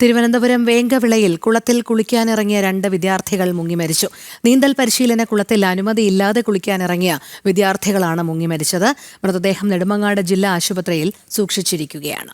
തിരുവനന്തപുരം വേങ്കവിളയിൽ കുളത്തിൽ കുളിക്കാനിറങ്ങിയ രണ്ട് വിദ്യാർത്ഥികൾ മുങ്ങി മരിച്ചു. നീന്തൽ പരിശീലന കുളത്തിൽ അനുമതിയില്ലാതെ കുളിക്കാനിറങ്ങിയ വിദ്യാർത്ഥികളാണ് മുങ്ങി മരിച്ചത്. മൃതദേഹം നെടുമങ്ങാട് ജില്ലാ ആശുപത്രിയിൽ സൂക്ഷിച്ചിരിക്കുകയാണ്.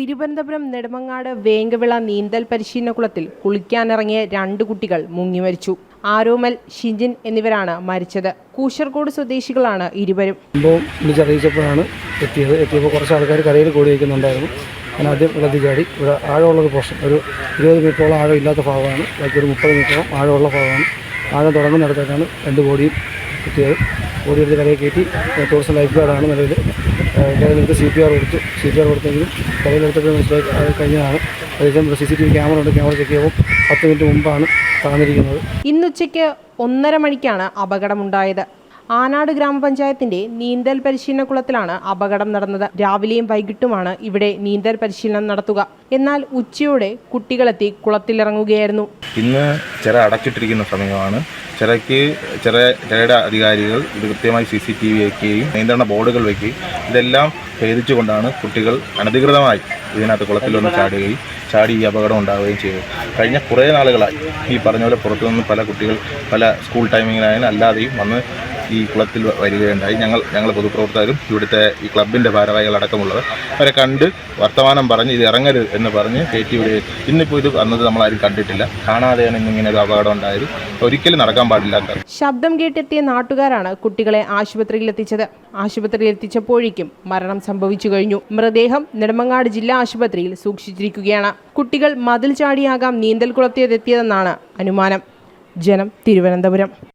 തിരുവനന്തപുരം നെടുമങ്ങാട് വേങ്കവിള നീന്തൽ പരിശീലനകുളത്തിൽ കുളിക്കാനിറങ്ങിയ രണ്ട് കുട്ടികൾ മുങ്ങി മരിച്ചു. ആരോമൽ ഷിഞ്ചിൻ എന്നിവരാണ് മരിച്ചത്. കൂശർകോട് സ്വദേശികളാണ് ഇരുവരും. സംഭവം വിളിച്ചറിയിച്ചപ്പോഴാണ് എത്തിയത്. എത്തിയപ്പോൾ കുറച്ച് ആൾക്കാർ കരയിൽ കൂടി വയ്ക്കുന്നുണ്ടായിരുന്നു ഞാൻ ആദ്യം വെള്ളത്തിൽ ചാടി. ഇവിടെ ആഴമുള്ളൊരു പോർഷൻ ഒരു ഇരുപത് മീറ്ററോളം ആഴം ഇല്ലാത്ത ഭാഗമാണ്. ബാക്കി ഒരു മുപ്പത് മീറ്ററോളം ആഴമുള്ള ഭാഗമാണ്. ആഴം തുടങ്ങുന്നിടത്തേക്കാണ് രണ്ട് ബോഡിയും എത്തിയത് ബോഡി എടുത്ത് കരയിൽ കയറ്റി ടൂറിസം ലൈഫ് ഗാർഡാണ് നിലവിൽ കരയിലെടുത്ത് സി പി ആർ കൊടുത്തു. സി പി ആർ കൊടുത്തെങ്കിലും കരയിലെടുത്തപ്പോൾ മനസ്സിലായി അത് കഴിഞ്ഞതാണ്. അതേസമയം C C T V camera ഉണ്ട്. ക്യാമറ ചെക്ക് ചെയ്യുമ്പോൾ പത്ത് മിനിറ്റ് മുമ്പാണ് താന്നിരിക്കുന്നത്. ഇന്നുച്ചയ്ക്ക് ഒന്നര മണിക്കാണ് അപകടമുണ്ടായത്. ആനാട് ഗ്രാമപഞ്ചായത്തിന്റെ നീന്തൽ പരിശീലന കുളത്തിലാണ് അപകടം നടന്നത്. രാവിലെയും വൈകിട്ടുമാണ് ഇവിടെ നീന്തൽ പരിശീലനം നടത്തുക. എന്നാൽ ഉച്ചയോടെ കുട്ടികളെത്തി കുളത്തിലിറങ്ങുകയായിരുന്നു. ഇന്ന് ചില അടച്ചിട്ടിരിക്കുന്ന സമയമാണ്. ചിലക്ക് ചില ചിലയുടെ അധികാരികൾ ഇത് കൃത്യമായി സി സി ടി വി വയ്ക്കുകയും നിയന്ത്രണ ബോർഡുകൾ വയ്ക്കുകയും ഇതെല്ലാം ഭേദിച്ചുകൊണ്ടാണ് കുട്ടികൾ അനധികൃതമായി ഇതിനകത്ത് കുളത്തിൽ വന്ന് ചാടുകയും ചാടി ഈ അപകടം ഉണ്ടാവുകയും ചെയ്തു കഴിഞ്ഞ കുറേ നാളുകളായി ഈ പറഞ്ഞ പോലെ പുറത്തു നിന്ന് പല കുട്ടികൾ പല സ്കൂൾ ടൈമിങ്ങിലായാലും അല്ലാതെയും വന്ന് ഈ കുളത്തിൽ വരികയുണ്ടായി. ഞങ്ങൾ ഞങ്ങൾ പൊതുപ്രവർത്തകരും ഇവിടുത്തെ ഈ ക്ലബിന്റെ ഭാരവാഹികളടക്കമുള്ളവർ അവരെ കണ്ട് വർത്തമാനം പറഞ്ഞ് ഇത് ഇറങ്ങരുത് എന്ന് പറഞ്ഞ് കയറ്റി വിടുകയും ഇന്നിപ്പോൾ ഇത് വന്നത് നമ്മളാരും കണ്ടിട്ടില്ല. കാണാതെയാണ് ഇന്നിങ്ങനെ ഒരു അപകടം ഉണ്ടായത്. ഒരിക്കലും നടക്കാൻ പാടില്ലാത്ത ശബ്ദം കേട്ടെത്തിയ നാട്ടുകാരാണ് കുട്ടികളെ ആശുപത്രിയിൽ എത്തിച്ചത്. ആശുപത്രിയിൽ എത്തിച്ചപ്പോഴേക്കും മരണം സംഭവിച്ചു കഴിഞ്ഞു. മൃതദേഹം നെടുമങ്ങാട് ജില്ലാ ആശുപത്രിയിൽ സൂക്ഷിച്ചിരിക്കുകയാണ്. കുട്ടികൾ മതിൽ ചാടിയാകാം നീന്തൽ കുളത്തിയതെത്തിയതെന്നാണ് അനുമാനം. ജനം തിരുവനന്തപുരം.